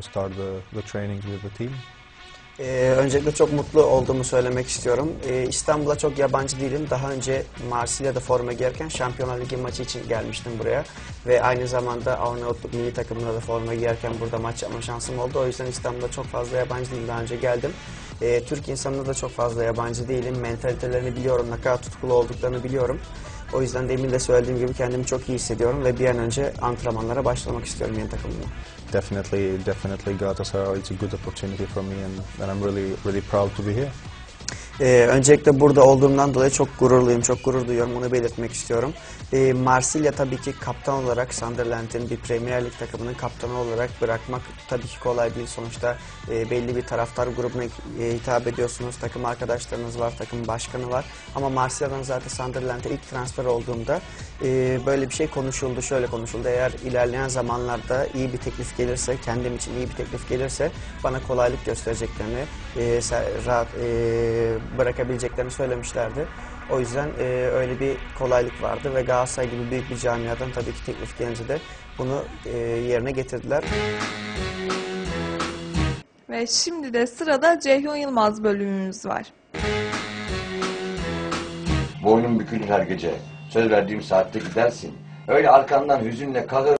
start the, the trainings with the team. Ee, öncelikle çok mutlu olduğumu söylemek istiyorum. Ee, İstanbul'a çok yabancı değilim. Daha önce Marsilya'da forma giyerken Şampiyonlar Ligi maçı için gelmiştim buraya. Ve aynı zamanda Arnavutluk milli takımında da forma giyerken burada maç yapma şansım oldu. O yüzden İstanbul'da çok fazla yabancı değilim. Daha önce geldim. Ee, Türk insanına da çok fazla yabancı değilim. Mentalitelerini biliyorum. Ne kadar tutkulu olduklarını biliyorum. O yüzden demin de söylediğim gibi kendimi çok iyi hissediyorum ve bir an önce antrenmanlara başlamak istiyorum yeni takımımla. Definitely, definitely Galatasaray. It's a good opportunity for me, and, and I'm really, really proud to be here. Ee, öncelikle burada olduğumdan dolayı çok gururluyum, çok gurur duyuyorum. Bunu belirtmek istiyorum. Ee, Marsilya tabii ki kaptan olarak Sunderland'in bir Premier Lig takımının kaptanı olarak bırakmak tabii ki kolay değil. Sonuçta e, belli bir taraftar grubuna e, hitap ediyorsunuz. Takım arkadaşlarınız var, takım başkanı var. Ama Marsilya'dan zaten Sunderland'e ilk transfer olduğumda e, böyle bir şey konuşuldu, şöyle konuşuldu. Eğer ilerleyen zamanlarda iyi bir teklif gelirse, kendim için iyi bir teklif gelirse bana kolaylık göstereceklerini, e, rahat e, bırakabileceklerini söylemişlerdi. O yüzden e, öyle bir kolaylık vardı ve Galatasaray gibi büyük bir camiadan tabii ki teklif gelince de bunu e, yerine getirdiler. Ve şimdi de sırada Ceyhun Yılmaz bölümümüz var. Boynum bükülür her gece. Söz verdiğim saatte gidersin. Öyle arkandan hüzünle kalır